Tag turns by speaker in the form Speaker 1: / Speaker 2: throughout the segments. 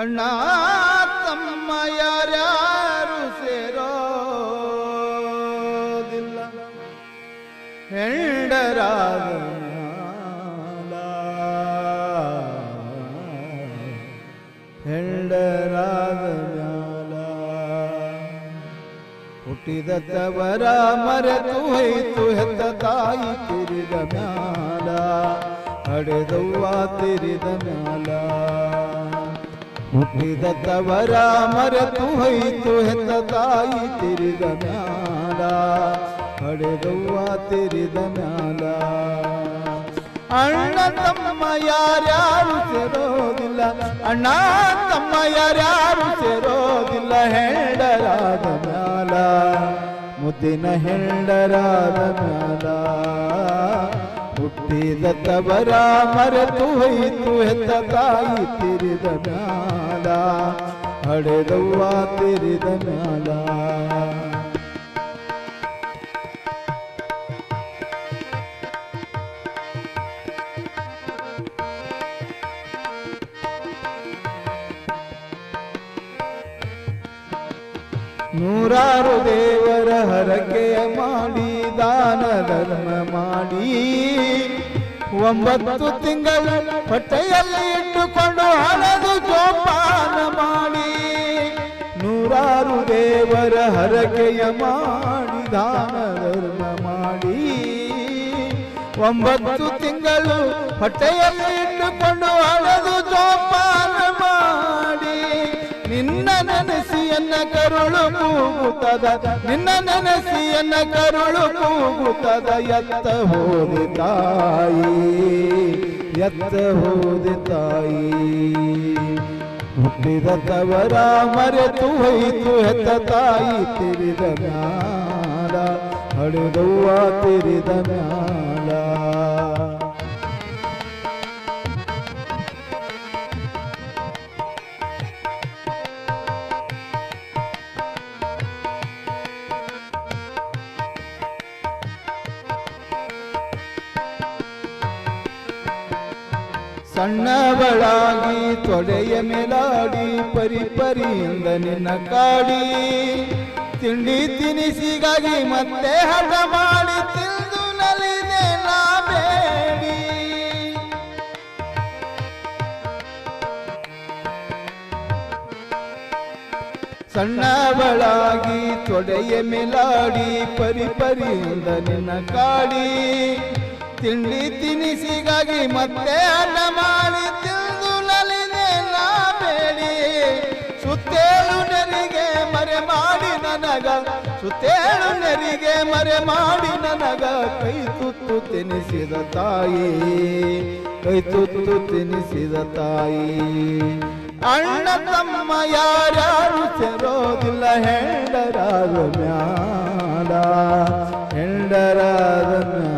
Speaker 1: ಅಣ್ಣ ತಮ್ಮ ಯಾರ್ಯಾರು ಸೇರೋದಿಲ್ಲ. ಹೆಂಡರಾದ. ಹೆಂಡರಾದ ಹುಟ್ಟಿದ ತವರ ಮರೆತು ಹೋಯ್ತು, ಹೆತ್ತ ತಾಯಿ ತಿರಿದ ಮ್ಯಾಲ. ಹಡೆದವ್ವ ತಿರಿದ ಮ್ಯಾಲ. ಹುಟ್ಟಿದ ತವರ ಮರೆತು ಹೋಯ್ತು ಹೆತ್ತ ತಾಯಿ ತಿರಿದ ಮ್ಯಾಲ ಹಡೆದವ್ವ ತಿರಿದ ಮ್ಯಾಲ ಅಣ್ಣ ತಮ್ಮ ಯಾರ್ಯಾರು ಸೇರೋದಿಲ್ಲ ಅಣ್ಣ ತಮ್ಮ ಯಾರ್ಯಾರು ಸೇರೋದಿಲ್ಲ ಹೆಂಡರಾದ ಮ್ಯಾಲ ಮುದ್ದಿನ ಹೆಂಡರಾದ ಮ್ಯಾಲ ಹುಟ್ಟಿದ ತವರ ಮರೆತು ಹೋಯಿತು ಹೆತ್ತ ತಾಯಿ ತಿರಿದ ಮ್ಯಾಲ ಹಡೆದವ್ವ ತಿರಿದ ಮ್ಯಾಲ ನೂರಾರು ದೇವರ ಹರಕೆಯ ಮಾಡಿ ದಾನ ಧರ್ಮ ಮಾಡಿ ಒಂಬತ್ತು ತಿಂಗಳು ಹೊಟ್ಟೆಯಲ್ಲಿ ಇಟ್ಟುಕೊಂಡು ಹಣದು ಜೋಪಾನ ಮಾಡಿ ನೂರಾರು ದೇವರ ಹರಕೆಯ ಮಾಡಿ ದಾನ ಧರ್ಮ ಮಾಡಿ. ಒಂಬತ್ತು ತಿಂಗಳು ಹೊಟ್ಟೆಯಲ್ಲಿ ಇಟ್ಟುಕೊಂಡು ಹಣದು ಜೋಪಾನ ಕೂಗುತ್ತದ. ನಿನ್ನ ನೆನೆಸಿಯನ್ನ ಕರುಳು ಕೂಗುತ್ತದ. ಎತ್ತ ಹೋದೆ ತಾಯಿ, ಎತ್ತ ಹೋದೆ ತಾಯಿ. ಹುಟ್ಟಿದ ತವರ ಮರೆತು ಹೋಯಿತು ಹೆತ್ತ ತಾಯಿ ತಿರಿದ ಮ್ಯಾಲ ಹಡೆದವ್ವ ತಿರಿದ ಮ್ಯಾಲ ಸಣ್ಣವಳಾಗಿ ತೊಡೆಯ ಮೇಲಾಡಿ ಪರಿ ಪರಿಯಿಂದ ನಿನ್ನ ಕಾಡಿ. ತಿಂಡಿ ತಿನಿಸಿಗಾಗಿ ಮತ್ತೆ ಹಠ ಮಾಡಿ ತಿಂದು ನಲಿದೆ ನಾ ಸಣ್ಣವಳಾಗಿ ತೊಡೆಯ ಮೇಲಾಡಿ ಪರಿ ಪರಿಯಿಂದ ನಿನ್ನ ಕಾಡಿ. ತಿಂಡಿ ತಿನಿಸಿಗಾಗಿ ಮತ್ತೆ ಅನ್ನ ಮಾಡಿ ತಿಂದು ನಲಿದೆ ನಾ ಬೇಡಿ. ಸುತ್ತೇಳು ನೆರಿಗೆ ಮರೆ ಮಾಡಿ ನನಗ, ಸುತ್ತೇಳು ನೆರಿಗೆ ಮರೆ ಮಾಡಿ ನನಗ. ಕೈ ತುತ್ತು ತಿನಿಸಿದ ತಾಯಿ, ಕೈ ತುತ್ತು ತಿನಿಸಿದ ತಾಯಿ. ಅಣ್ಣ ತಮ್ಮ ಯಾರ್ಯಾರು ಸೇರೋದಿಲ್ಲ, ಹೆಂಡರಾದ ಮ್ಯಾಲ ಹೆಂಡರಾದ ಮ್ಯಾಲ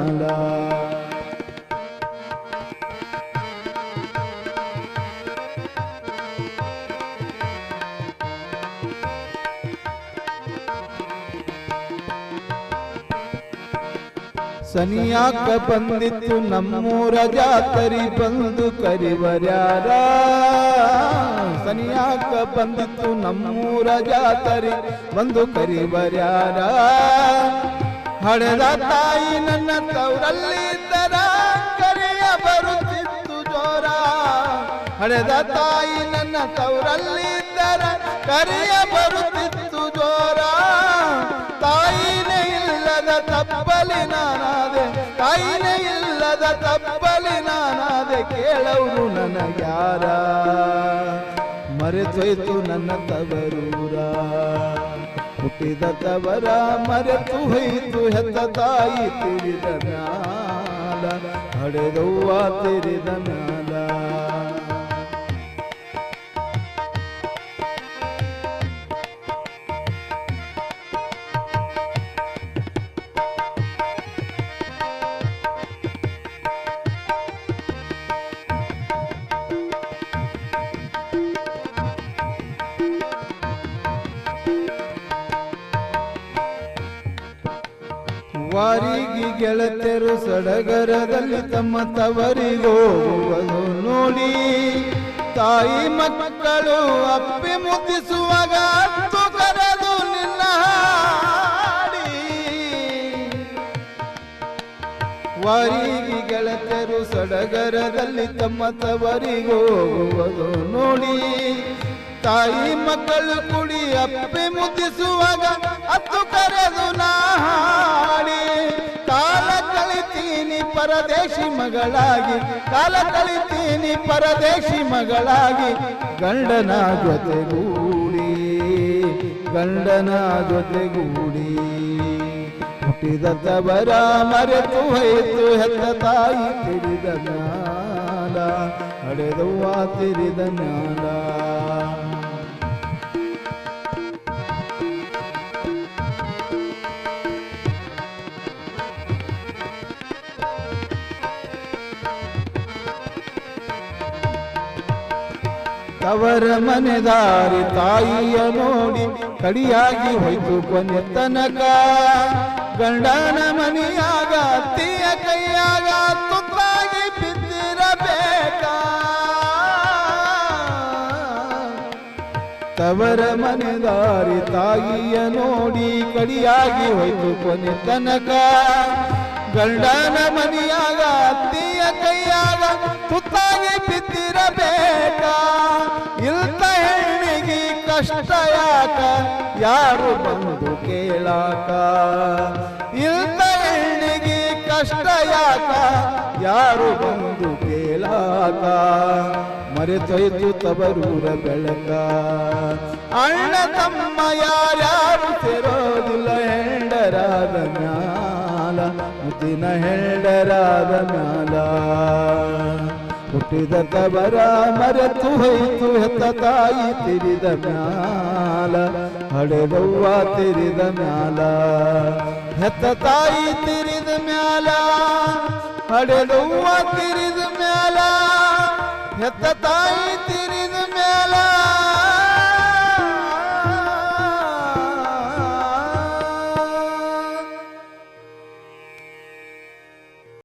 Speaker 1: ಸನಿಯಾಕ ಬಂದಿತ್ತು ನಮ್ಮೂರ ಜಾತರಿ ಬಂದು ಕರಿವರ್ಯಾರ. ಸನಿಯಾಕ ಬಂದಿತ್ತು ನಮ್ಮೂರ ಜಾತರಿ ಬಂದು ಕರಿವರ್ಯಾರ. ಹಡೆದ ತಾಯಿ ನನ್ನ ತವರಲ್ಲಿ ತರ ಕರಿಯ ಬರುತ್ತಿತ್ತು ಜೋರ. ಹಡೆದ ತಾಯಿ ನನ್ನ ತವರಲ್ಲಿ ತರ ಕರಿಯ ಬರುತ್ತಿತ್ತು ಜೋರ. ತಾಯಿನೇ ಇಲ್ಲದ ತಪ್ಪಲಿ ತಾಯಿನೇ ಇಲ್ಲದ ತಪ್ಪಲಿ ನಾನಾದೆ ಕೇಳವರು ನನಗ್ಯಾರ? ಮರೆತೋಯ್ತು ನನ್ನ ತವರೂರ. ಹುಟ್ಟಿದ ತವರ ಮರೆತು ಹೋಯಿತು, ಹೆತ್ತ ತಾಯಿ ತಿಳಿದ ಮ್ಯಾಲ. ಹಡೆದವ್ವ ತಿರಿದ ಮ್ಯಾಲ. ವಾರಿಗೆ ಗೆಳತೆರು ಸಡಗರದಲ್ಲಿ ತಮ್ಮ ತವರಿಗೋಗುವುದು ನೋಡಿ. ತಾಯಿ ಮಕ್ಕಳು ಅಪ್ಪಿ ಮುದ್ದಿಸುವಾಗ ಅತ್ತು ಕರೆದು ನಿನ್ನ ಗೆಳತರು ಸಡಗರದಲ್ಲಿ ತಮ್ಮ ತವರಿಗೋಗುವುದು ನೋಡಿ. ತಾಯಿ ಮಕ್ಕಳು ಕುಡಿ ಅಪ್ಪೆ ಮುದ್ದಿಸುವಾಗ ಅತ್ತು ಕರೆದು ನಾಡಿ ಕಾಲ ಕಳಿತೀನಿ ಪರದೇಶಿ ಮಗಳಾಗಿ, ಕಾಲ ಕಳಿತೀನಿ ಪರದೇಶಿ ಮಗಳಾಗಿ. ಗಂಡನ ಜೊತೆಗೂಡಿ ಗಂಡನ ಜೊತೆಗೂಡಿ. ಹುಟ್ಟಿದ ತವರ ಮರೆತು ಹೋಯಿತು, ಹೆತ್ತ ತಾಯಿ ತಿರಿದ ಜ್ಞಾನ. ಹಡೆದವ್ವ ತಿರಿದ ಜ್ಞಾನ. ತವರ ಮನೆದಾರಿ ತಾಯಿಯ ನೋಡಿ ಕಡಿಯಾಗಿ ಹೊಯ್ದು ಕೊನೆ ತನಕ. ಗಂಡನ ಮನೆಯಾಗ, ಅತ್ತಿಯ ಕೈಯಾಗ ತುತ್ತಾಗಿ ಬಿದ್ದಿರಬೇಕ. ತವರ ಮನೆದಾರಿ ತಾಯಿಯ ನೋಡಿ ಕಡಿಯಾಗಿ ಹೊಯ್ದು ಕೊನೆ ತನಕ. ಗಂಡನ ಮನೆಯಾಗ, ಅತ್ತಿಯ ಕೈಯಾಗ ತುತ್ತಾಗಿ ಬಿದ್ದಿರಬೇಕ ಯಾರು ಬಂದು ಕೇಳಾಕ? ಇಲ್ಲ ಹೆಣ್ಣಿಗೆ ಕಷ್ಟ ಯಾಕ? ಯಾರು ಬಂದು ಕೇಳಾಕ? ಮರೆತೊಯ್ದು ತವರೂರ ಬೆಳಕ. ಅಣ್ಣ ತಮ್ಮ ಯಾರ್ಯಾರು ಸೇರೋದಿಲ್ಲ, ಹೆಂಡರಾದ ಮ್ಯಾಲ. ಮುತ್ತಿನ ಹೆಂಡರಾದ ಮ್ಯಾಲ. ಹುಟ್ಟಿದ ತವರ ಮರೆತು ಹೋಯಿತು, ಹೆತ್ತ ತಾಯಿ ತಿರಿದ ಮ್ಯಾಲ. ಹಡೆದವ್ವ ತಿರಿದ ಮ್ಯಾಲ ಹೆತ್ತ ತಾಯಿ ತಿರಿದ ಮ್ಯಾಲ ಹಡೆದವ್ವ ತಿರಿದ ಮ್ಯಾಲ ಹೆತ್ತ ತಾಯಿ